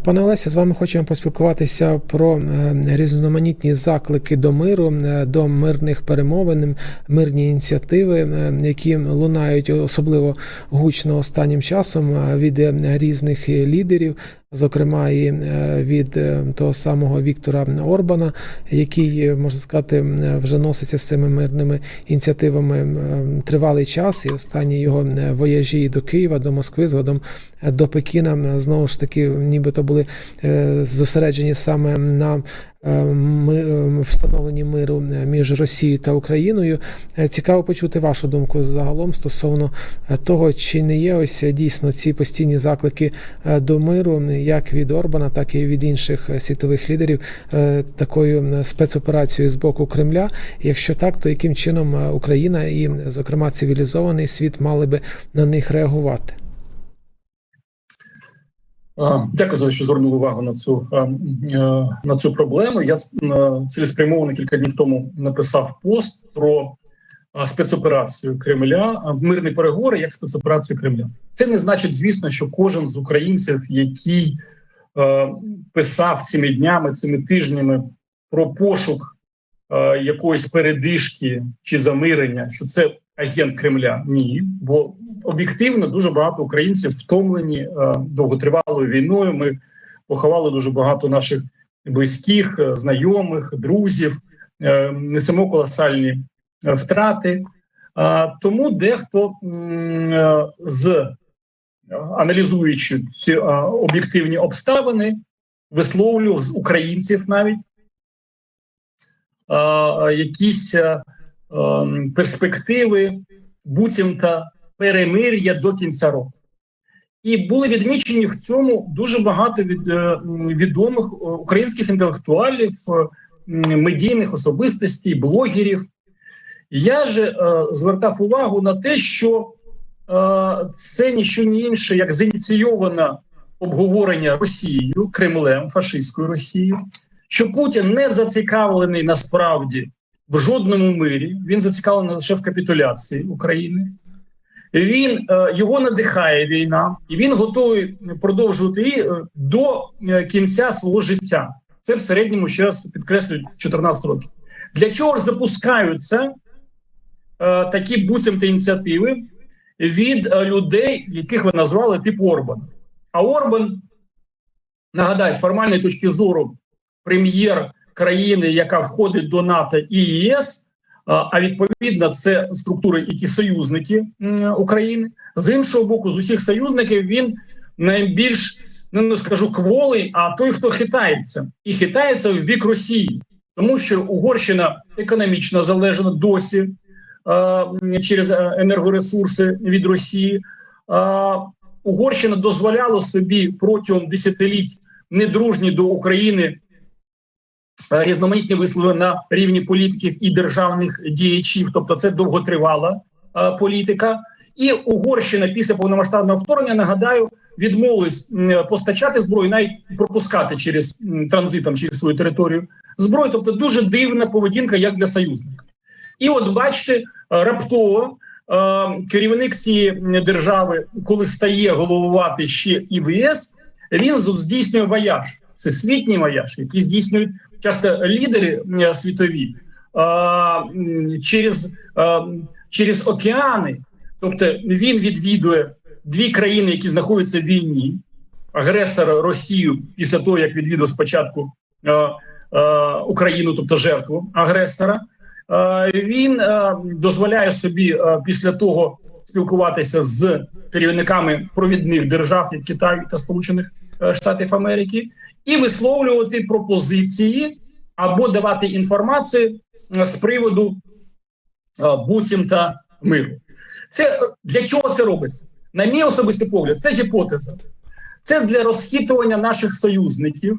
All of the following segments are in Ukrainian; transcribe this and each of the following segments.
Пане Олесі, з вами хочемо поспілкуватися про е, різноманітні заклики до миру, е, до мирних перемовин, мирні ініціативи, е, які лунають особливо гучно останнім часом е, від е, різних лідерів, зокрема і е, від е, того самого Віктора Орбана, який е, можна сказати вже носиться з цими мирними ініціативами тривалий час, і останні його вояжі до Києва, до Москви, згодом до Пекіна знову ж таки, нібито були зосереджені саме на встановленні миру е, між Росією та Україною. Е, Цікаво почути вашу думку загалом стосовно е, того, чи не є ось е, дійсно ці постійні заклики е, до миру, як від Орбана, так і від інших е, світових лідерів, е, такою е, спецоперацією з боку Кремля. Якщо так, то яким чином е, Україна і, е, зокрема, цивілізований світ мали би на них реагувати? Дякую за що звернули увагу на цю на цю проблему. Я цілеспрямовано кілька днів тому написав пост про спецоперацію Кремля в мирні переговори як спецоперацію Кремля. Це не значить, звісно, що кожен з українців, який писав цими днями, цими тижнями про пошук якоїсь передишки чи замирення, що це агент Кремля. Ні, бо об'єктивно дуже багато українців втомлені е, довготривалою війною. Ми поховали дуже багато наших близьких, е, знайомих, друзів, е, несемо колосальні е, втрати. А, тому дехто е, з е, аналізуючи ці е, об'єктивні обставини, висловлював з українців навіть е, якісь е, е, перспективи, буцімта перемир'я до кінця року. І були відмічені в цьому дуже багато від е, відомих е, українських інтелектуалів, е, медійних особистостей, блогерів. Я же е, звертав увагу на те, що е, це ніщо не інше, як зініційоване обговорення Росією, Кремлем, фашистською Росією, що Путін не зацікавлений насправді в жодному мирі, він зацікавлений лише в капітуляції України. Він е, його надихає війна, і він готовий продовжувати її е, до е, кінця свого життя. Це в середньому ще раз підкреслюють 14 років. Для чого ж запускаються такі буцімто ініціативи від людей, яких ви назвали типу Орбан? А Орбан, нагадаю, з формальної точки зору, прем'єр країни, яка входить до НАТО і ЄС. А відповідно, це структури, які союзники України. З іншого боку, з усіх союзників він найбільш ну не скажу кволий, а той, хто хитається, і хитається в бік Росії, тому що Угорщина економічно залежна досі через е, енергоресурси від Росії. Угорщина дозволяла собі протягом десятиліть недружні до України різноманітні вислови на рівні політиків і державних діячів, тобто це довготривала е, політика. І Угорщина після повномасштабного вторгнення нагадаю відмовилась постачати зброю, навіть пропускати через транзитом через свою територію зброю. Тобто дуже дивна поведінка, як для союзника. І от бачите, е, раптово е, керівник цієї держави, коли стає головувати ще і в ЄС, він здійснює вояж. Це світній вояж, який здійснюють часто лідери світові через, через океани. Тобто він відвідує дві країни, які знаходяться в війні, агресора Росію після того, як відвідав спочатку е, е, Україну, тобто жертву агресора. Е, він е, дозволяє собі е, після того спілкуватися з керівниками провідних держав, як Китай та Сполучених е, Штатів Америки, і висловлювати пропозиції або давати інформацію е, з приводу е, буцімта миру. Це для чого це робиться? На мій особистий погляд, це гіпотеза. Це для розхитування наших союзників,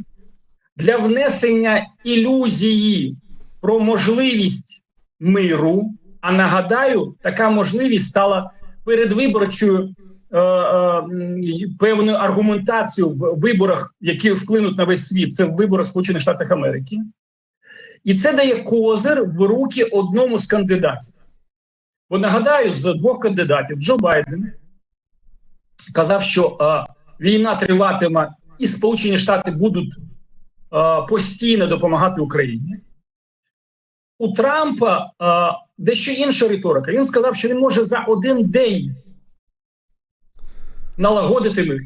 для внесення ілюзії про можливість миру. А нагадаю, така можливість стала передвиборчою е, е, певною аргументацією в виборах, які вплинуть на весь світ. Це в виборах Сполучених Штатів Америки. І це дає козир в руки одному з кандидатів. Бо нагадаю, з двох кандидатів Джо Байден казав, що е, війна триватиме і Сполучені Штати будуть е, постійно допомагати Україні. У Трампа е, дещо інша риторика. Він сказав, що він може за один день налагодити мир.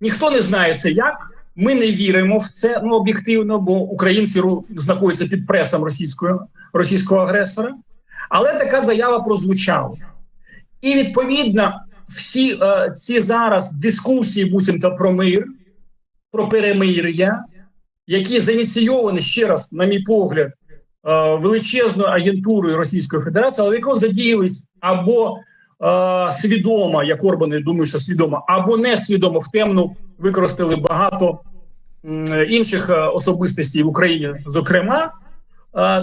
Ніхто не знає це як. Ми не віримо в це ну, об'єктивно, бо українці знаходяться під пресом російського, російського агресора. Але така заява прозвучала. І відповідно, всі е, ці зараз дискусії, буцімто про мир, про перемир'я, які заініційовані ще раз, на мій погляд, е, величезною агентурою Російської Федерації, але в якого задіялись або свідомо, як Орбан, я думаю, що свідомо, або несвідомо в темну використали багато інших е, особистостей в Україні, зокрема.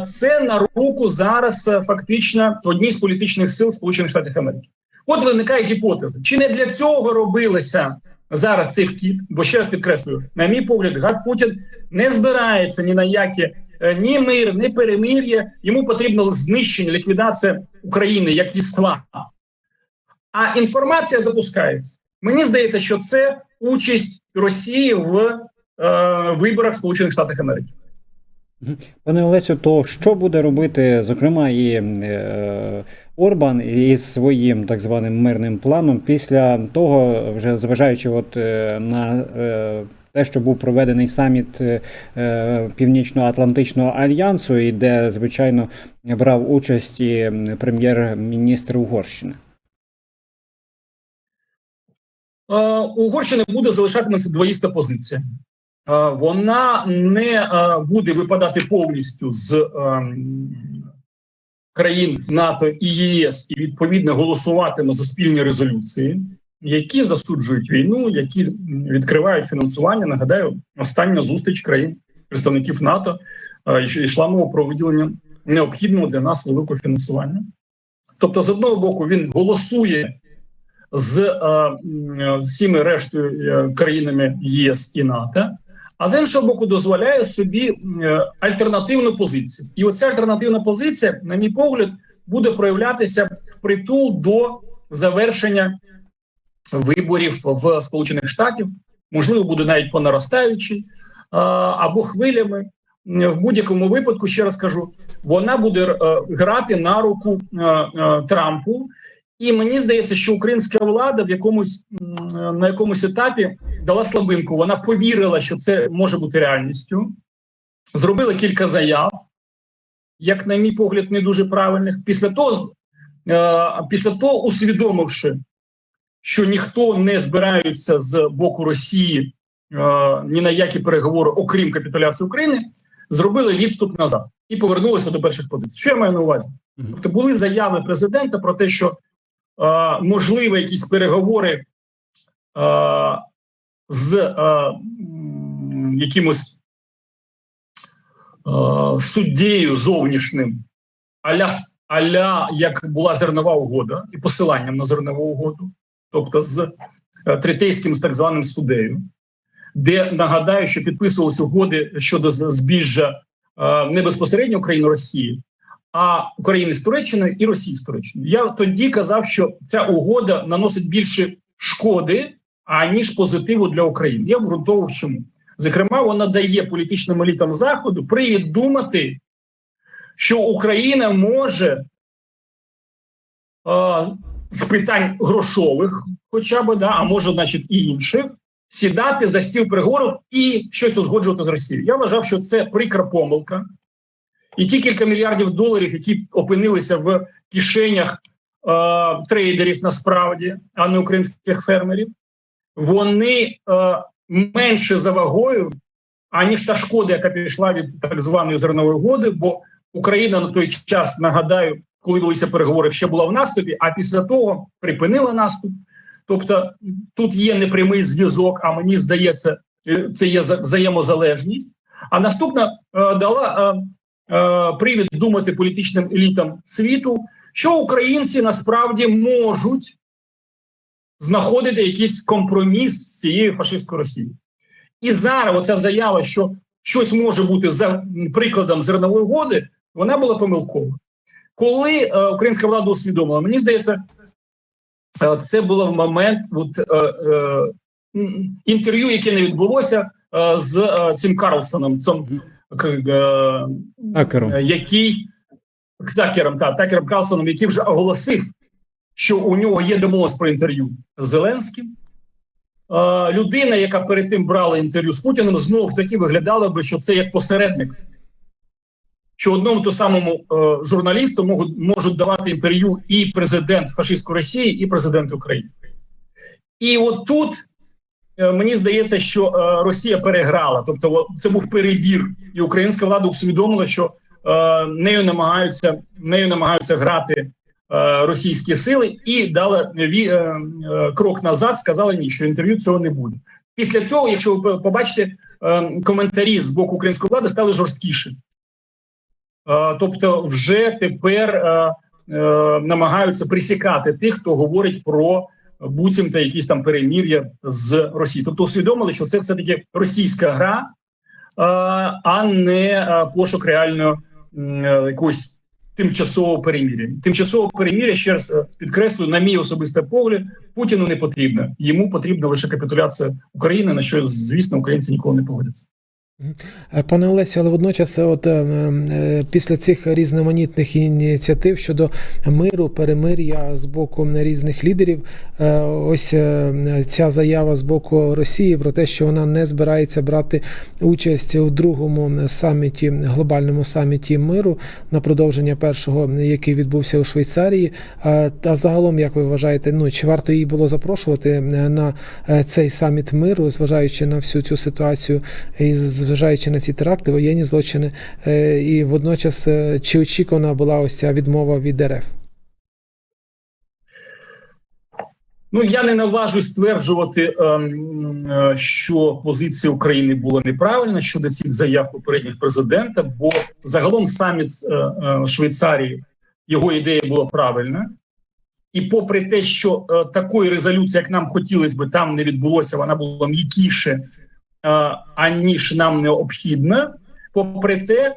Це на руку зараз е, фактично одній з політичних сил Сполучених Штатів Америки. От виникає гіпотеза: чи не для цього робилося зараз цей вхід? Бо ще раз підкреслюю, на мій погляд, Гад Путін не збирається ні на які е, ні мир, ні перемир'я. Йому потрібно знищення, ліквідація України як єства. А інформація запускається. Мені здається, що це участь Росії в е, виборах Сполучених Штатів Америки. Пане Олесю, то що буде робити, зокрема, і е, Орбан із своїм так званим мирним планом після того, вже зважаючи от, е, на е, те, що був проведений саміт е, Північно-Атлантичного альянсу, і де, звичайно, брав участь і прем'єр-міністр Угорщини? Угорщини буде залишатиметься двоїста позиція. Е, Вона не е, буде випадати повністю з країн НАТО і ЄС, і відповідно голосуватиме за спільні резолюції, які засуджують війну, які відкривають фінансування. Нагадаю, остання зустріч країн представників НАТО е, йшла мова про виділення необхідного для нас великого фінансування. Тобто, з одного боку, він голосує з е, всіми рештою е, країнами ЄС і НАТО, а з іншого боку, дозволяє собі е, альтернативну позицію. І оця альтернативна позиція, на мій погляд, буде проявлятися в притул до завершення виборів в Сполучених Штатів, можливо, буде навіть по наростаючій або хвилями. В будь-якому випадку, ще раз кажу, вона буде грати на руку Трампу. І мені здається, що українська влада в якомусь на якомусь етапі дала слабинку. Вона повірила, що це може бути реальністю. Зробила кілька заяв, як, на мій погляд, не дуже правильних. Після того, е, після того, усвідомивши, що ніхто не збирається з боку Росії е, ні на які переговори, окрім капітуляції України, зробили відступ назад і повернулися до перших позицій. Що я маю на увазі? Тобто були заяви президента про те, що можливо якісь переговори з якимось суддєю зовнішнім, аля, аля як була зернова угода і посиланням на зернову угоду, тобто з е, третейським з так званим суддею, де нагадаю, що підписувалися угоди щодо збіжжя не безпосередньо України Росії, а України з Туреччиною і Росії з Туреччиною. Я тоді казав, що ця угода наносить більше шкоди, аніж позитиву для України. Я обґрунтовував чому. Зокрема, вона дає політичним елітам Заходу привід думати, що Україна може е, з питань грошових, хоча б, да, а може, значить, і інших, сідати за стіл переговорів і щось узгоджувати з Росією. Я вважав, що це прикра помилка. І ті кілька мільярдів доларів, які опинилися в кишенях е, трейдерів насправді, а не українських фермерів, вони е, менше за вагою, аніж та шкода, яка пішла від так званої зернової угоди, бо Україна на той час, нагадаю, коли велися переговори, ще була в наступі, а після того припинила наступ. Тобто тут є непрямий зв'язок, а мені здається, е, це є взаємозалежність. А наступна е, дала е, привід думати політичним елітам світу, що українці насправді можуть знаходити якийсь компроміс з цією фашистською Росією. І зараз оця заява, що щось може бути за прикладом зернової угоди, вона була помилкова. Коли е, українська влада усвідомила, мені здається, е, це було в момент от, е, е, інтерв'ю, яке не відбулося е, з е, цим Карлсоном, цим, к- е, е, який Такером, та, Такером Карлсоном, який вже оголосив, що у нього є домовленість про інтерв'ю з Зеленським. Е, людина, яка перед тим брала інтерв'ю з Путіним, знов таки виглядала би, що це як посередник. Що одному то самому е, журналісту можуть, можуть давати інтерв'ю і президент фашистської Росії, і президент України. І от тут мені здається, що е, Росія переграла. Тобто, це був перебір, і українська влада усвідомила, що е, нею намагаються нею намагаються грати е, російські сили, і е, е, крок назад. Сказали ні, що інтерв'ю цього не буде. Після цього, якщо ви побачите, е, коментарі з боку української влади стали жорсткіші. Е, тобто, вже тепер е, е, намагаються присікати тих, хто говорить про буцімта якісь там перемір'я з Росії. Тобто усвідомили, що це все таки російська гра, е, а не е, пошук реального е, якогось тимчасового перемір'я. Тимчасового перемір'я, ще раз підкреслюю, на мій особистий погляд, Путіну не потрібно. Йому потрібна лише капітуляція України, на що звісно українці ніколи не погодяться. Е, Пане Олесю, але водночас, от е, е, після цих різноманітних ініціатив щодо миру, перемир'я з боку різних лідерів, е, ось е, ця заява з боку Росії про те, що вона не збирається брати участь у другому саміті, глобальному саміті миру на продовження першого, який відбувся у Швейцарії. Е, Та загалом, як ви вважаєте, ну чи варто її було запрошувати е, на е, цей саміт миру, зважаючи на всю цю ситуацію і зважаючи на ці теракти, воєнні злочини, е, і водночас е, чи очікувана була ось ця відмова від РФ? Ну я не наважусь стверджувати, ем, е, що позиція України була неправильна щодо цих заяв попередніх президента, бо загалом саміт Швейцарії його ідея була правильна. І попри те, що такої резолюції, як нам хотілося би, там не відбулося, вона була м'якіше, аніж нам необхідно. Попри те, е,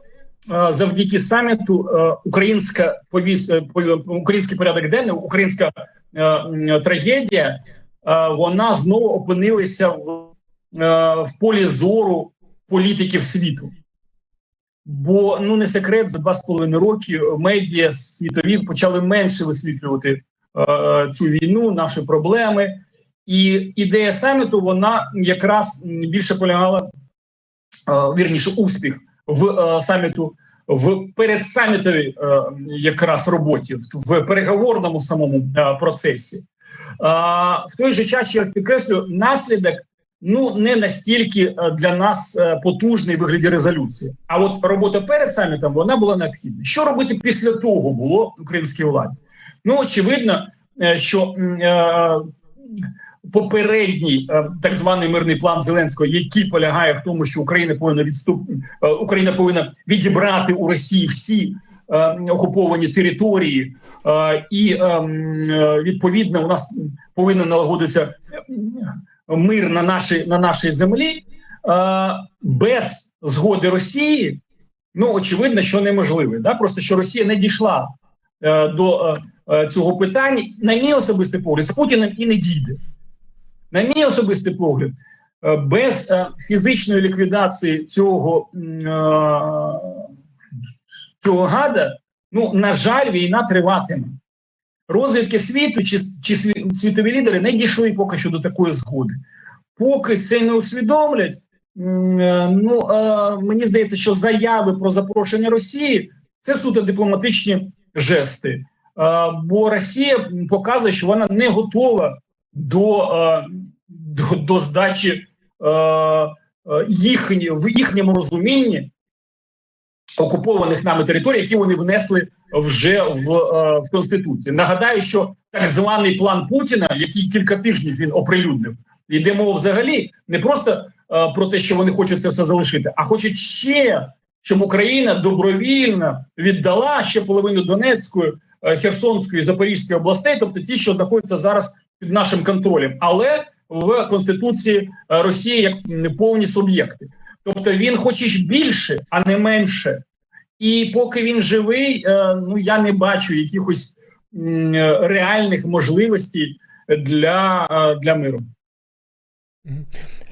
завдяки саміту е, українська повіс, е, український порядок денний, українська е, трагедія, е, вона знову опинилася в, е, в полі зору політиків світу. Бо ну не секрет, за два з половиною роки медіа світові почали менше висвітлювати е, цю війну, наші проблеми. І ідея саміту вона якраз більше полягала е, вірніше успіх в е, саміту в передсамітовій е, якраз роботі, в, переговорному самому процесі. В той же час ще раз підкреслю, наслідок ну не настільки для нас потужний в вигляді резолюції. А от робота перед самітом вона була необхідна. Що робити після того було українській владі? Ну очевидно, що е, попередній е, так званий мирний план Зеленського, який полягає в тому, що Україна повинна відступ е, Україна повинна відібрати у Росії всі е, окуповані території, і е, м, е, відповідно у нас повинен налагодитися мир на нашій на нашій землі без згоди Росії. Ну очевидно, що неможливе. Да? Просто що Росія не дійшла до цього питання. На мій особистий погляд, з Путіним і не дійде. На мій особистий погляд, е, без е, фізичної ліквідації цього, е, цього гада, ну, на жаль, війна триватиме. Розвідки світу чи, чи світові лідери не дійшли поки що до такої згоди. Поки це не усвідомлять, ну, мені здається, що заяви про запрошення Росії це суто дипломатичні жести. Бо Росія показує, що вона не готова до, е, до, до здачі е, е, їхні, в їхньому розумінні окупованих нами територій, які вони внесли вже в, в Конституцію. Нагадаю, що так званий план Путіна, який кілька тижнів він оприлюднив, йде мова взагалі не просто про те, що вони хочуть це все залишити, а хочуть ще, щоб Україна добровільно віддала ще половину Донецької, Херсонської, Запорізької областей, тобто ті, що знаходяться зараз під нашим контролем, але в Конституції е, Росії як повні суб'єкти. Тобто він хоче більше, а не менше. І поки він живий, е, ну я не бачу якихось е, реальних можливостей для, для миру.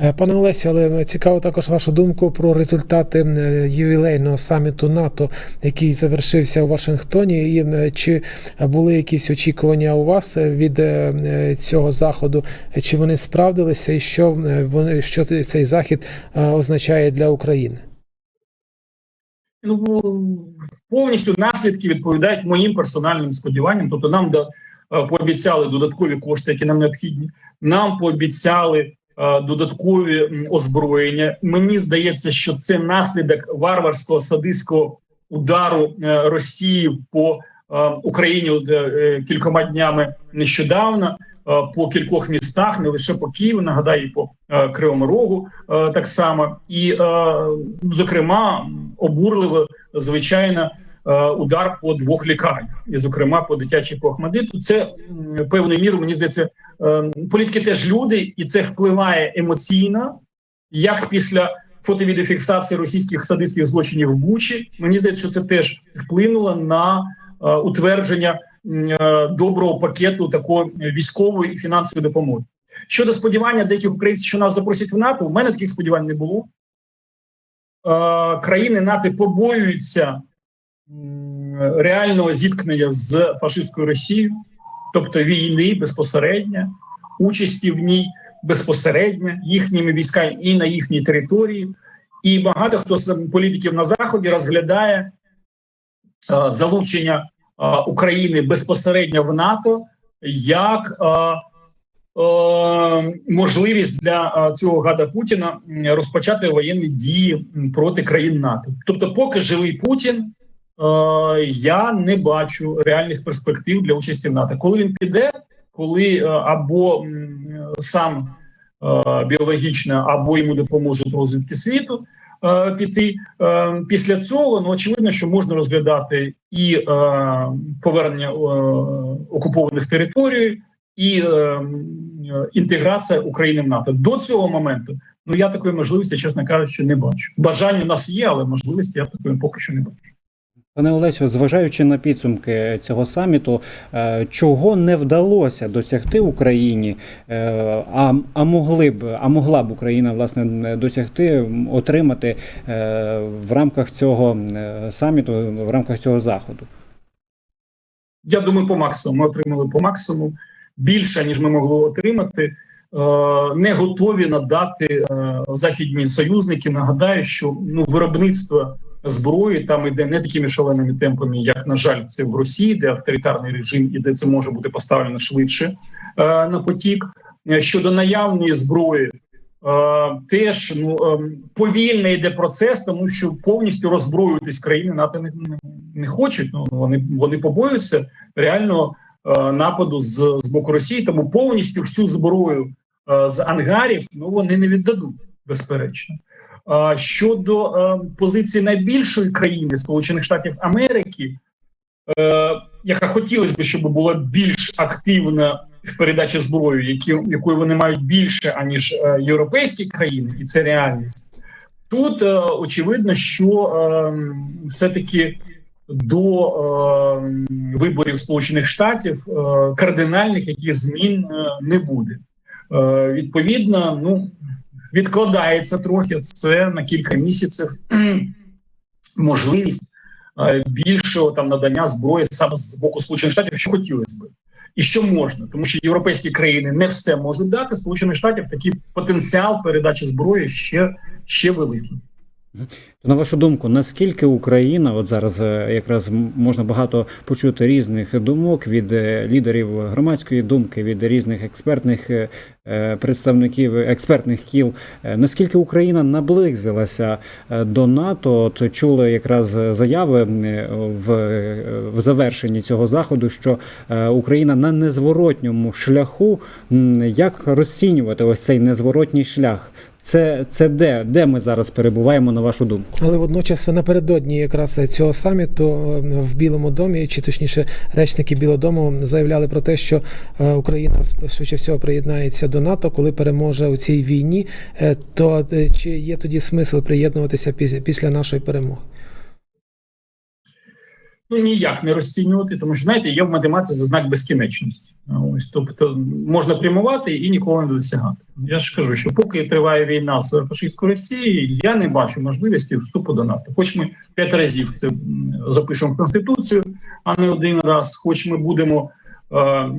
Е, Пане Олесю, але цікаво також вашу думку про результати е, ювілейного саміту НАТО, який завершився у Вашингтоні. І е, чи були якісь очікування у вас е, від е, е, цього заходу? Е, Чи вони справдилися, і що е, вони що цей захід е, означає для України? ну, повністю наслідки відповідають моїм персональним сподіванням. Тобто, нам е, пообіцяли додаткові кошти, які нам необхідні. Нам пообіцяли е, додаткові озброєння. Мені здається, що це наслідок варварського садистського удару е, Росії по е, Україні е, е, кількома днями нещодавно. е, По кількох містах, не лише по Києву, нагадаю, і по е, Кривому Рогу е, так само, і е, зокрема обурливо звичайно, е, удар по двох лікарнях, і, зокрема, по дитячій по Це певною мірою, мені здається, е, політики теж люди, і це впливає емоційно, як після фото-відеофіксації російських садистських злочинів в Бучі. Мені здається, що це теж вплинуло на е, утвердження е, доброго пакету такої військової і фінансової допомоги. Щодо сподівання деяких українців, що нас запросять в НАТО, у мене таких сподівань не було. Е, країни НАТО побоюються реального зіткнення з фашистською Росією, тобто війни безпосередньо, участі в ній безпосередньо їхніми військами і на їхній території. І багато хто з політиків на заході розглядає е, залучення е, України безпосередньо в НАТО як е, е, можливість для цього гада Путіна розпочати воєнні дії проти країн НАТО. Тобто, поки живий Путін, я не бачу реальних перспектив для участі в НАТО. Коли він піде, коли е, або сам е, біологічно, або йому допоможуть розвідки світу. е, Піти Е, після цього ну очевидно, що можна розглядати і е, повернення е, окупованих територій, і е, інтеграція України в НАТО. До цього моменту ну я такої можливості, чесно кажучи, не бачу. Бажання у нас є, але можливості я такої поки що не бачу. Пане Олесю, зважаючи на підсумки цього саміту, е, чого не вдалося досягти Україні, е, а, а могли б, а могла б Україна власне досягти, отримати е, в рамках цього саміту, в рамках цього заходу? Я думаю, по максимуму. Ми отримали по максимуму більше, ніж ми могли отримати. Не готові надати західні союзники. Нагадаю, що ну виробництво зброї там іде не такими шаленими темпами, як на жаль, це в Росії, де авторитарний режим і де це може бути поставлено швидше е, на потік. Е, Щодо наявної зброї, е, теж ну е, повільно йде процес, тому що повністю роззброюватись країни НАТО не, не, хочуть. Ну вони вони побоюються реального е, нападу з, з боку Росії, тому повністю всю зброю е, з ангарів ну вони не віддадуть, безперечно. Щодо е, позиції найбільшої країни Сполучених Штатів Америки, е, яка хотілося б, щоб була більш активна в передачі зброї, які, якої вони мають більше аніж е, європейські країни, і це реальність. Тут очевидно, що е, все-таки до виборів Сполучених Штатів кардинальних яких змін не буде. Відповідно, ну відкладається трохи це на кілька місяців можливість е, більшого там надання зброї саме з боку Сполучених Штатів, що хотілося б. І що можна, тому що європейські країни не все можуть дати. Сполучених Штатів такий потенціал передачі зброї ще, ще великий. На вашу думку, наскільки Україна, от зараз е, якраз можна багато почути різних думок від е, лідерів громадської думки, від різних експертних е, представників експертних кіл, наскільки Україна наблизилася до НАТО? От чули якраз заяви в, в завершенні цього заходу, що Україна на незворотньому шляху. Як розцінювати ось цей незворотній шлях? Це, це де? Де ми зараз перебуваємо, на вашу думку? Але водночас напередодні якраз цього саміту в Білому домі, чи точніше, речники Білого Дому заявляли про те, що е, Україна швидше всього приєднається до НАТО, коли переможе у цій війні. Е, То е, чи є тоді смисл приєднуватися піс- після нашої перемоги? Ну ніяк не розцінювати, тому що знаєте, є в математиці за знак безкінечності. Ось тобто можна прямувати і ніколи не досягати. Я ж кажу, що поки триває війна з фашистською Росією, я не бачу можливості вступу до НАТО. Хоч ми п'ять разів це запишемо в конституцію, а не один раз. Хоч ми будемо. е,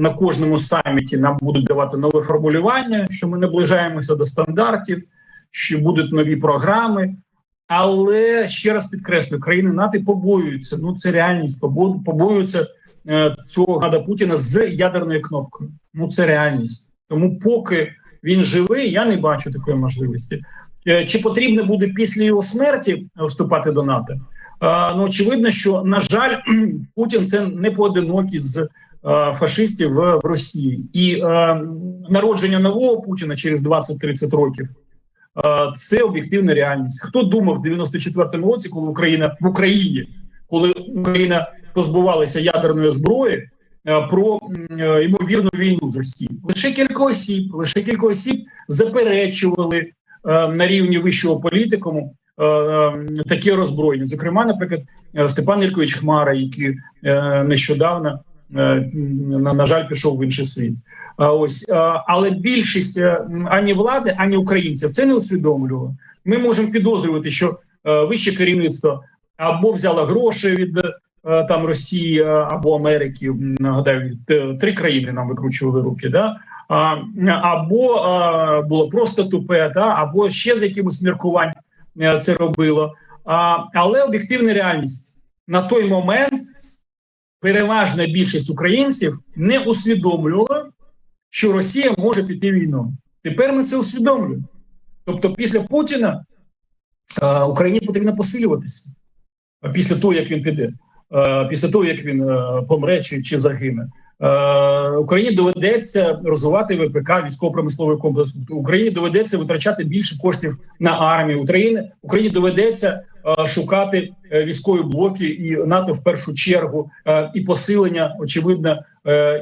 На кожному саміті нам будуть давати нове формулювання, що ми наближаємося до стандартів, що будуть нові програми. Але ще раз підкреслю, країни НАТО побоюються. Ну це реальність. побо- побоюються е, цього гада Путіна з ядерною кнопкою. Ну це реальність. Тому, поки він живий, я не бачу такої можливості. Е, Чи потрібно буде після його смерті вступати до НАТО? Е, Ну очевидно, що на жаль, Путін це не поодинокий з е, фашистів в, в Росії, і е, народження нового Путіна через 20-30 років. Е, Це об'єктивна реальність. Хто думав в 94-му році, коли Україна в Україні, коли Україна позбувалася ядерної зброї, е, про е, ймовірну війну з Росією? Лише кілька осіб, лише кілька осіб заперечували на рівні вищого політикуму е, е, такі роззброєння. Зокрема, наприклад, Степан Ількович Хмара, який нещодавно, на, на жаль, пішов в інший світ. А ось, але більшість е, ані влади, ані українців це не усвідомлювало. Ми можемо підозрювати, що е, вище керівництво або взяло гроші від е, там Росії е, або Америки. Нагадаю, три країни нам викручували руки. Да? Або було просто тупе, да? або ще з якимось міркувань е, це робило. Але об'єктивна реальність на той момент переважна більшість українців не усвідомлювала, що Росія може піти війну. Тепер ми це усвідомлюємо. Тобто, після Путіна е, Україні потрібно посилюватися після того, як він піде, е, після того, як він е, помре чи, чи загине. Е, Україні доведеться розвивати ВПК, військово-промисловий комплекс. Україні доведеться витрачати більше коштів на армію України. Україні доведеться е, шукати е, військові блоки і НАТО в першу чергу, і посилення, очевидно,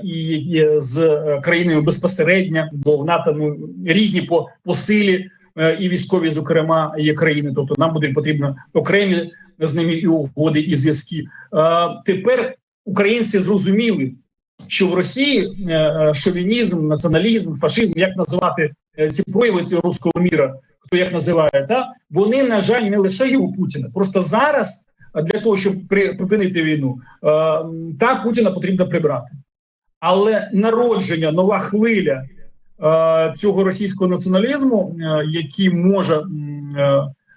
і, з країнами безпосередньо, бо в НАТО ну різні по, по силі і військові, зокрема, є країни. Тобто нам буде потрібно окремі з ними і угоди, і зв'язки. Тепер українці зрозуміли, що в Росії е, е, шовінізм, націоналізм, фашизм, як називати е, ці прояви цього руського міра, хто як називає, та вони на жаль не лише є у Путіна. Просто зараз для того, щоб припинити війну, та Путіна потрібно прибрати. Але народження, нова хвиля цього російського націоналізму, який може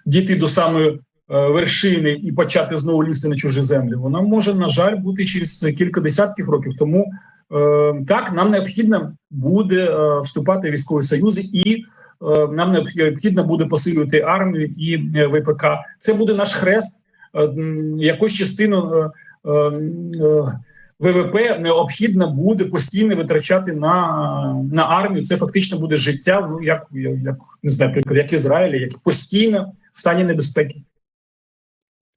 дійти до самої вершини і почати знову лізти на чужі землі, вона може, на жаль, бути через кілька десятків років. Тому е, так нам необхідно буде е, вступати в військові союзи, і е, нам необхідно буде посилювати армію і е, ВПК. Це буде наш хрест. Е, якусь частину е, е, е, ВВП необхідно буде постійно витрачати на, на армію. Це фактично буде життя, ну як, як не знаю, наприклад, як Ізраїлі, як постійно в стані небезпеки.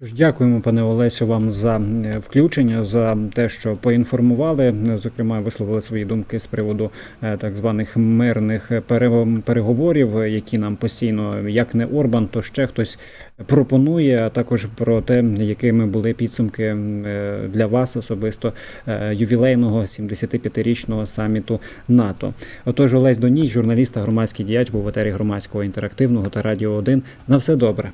Дякуємо, пане Олесю, вам за е, включення, за те, що поінформували. Зокрема, висловили свої думки з приводу е, так званих мирних пере- переговорів, е, які нам постійно, як не Орбан, то ще хтось пропонує, а також про те, якими були підсумки е, для вас особисто е, ювілейного 75-річного саміту НАТО. Отож, Олесь Доній, журналіст та громадський діяч, був в етері громадського інтерактивного та радіо 1. На все добре.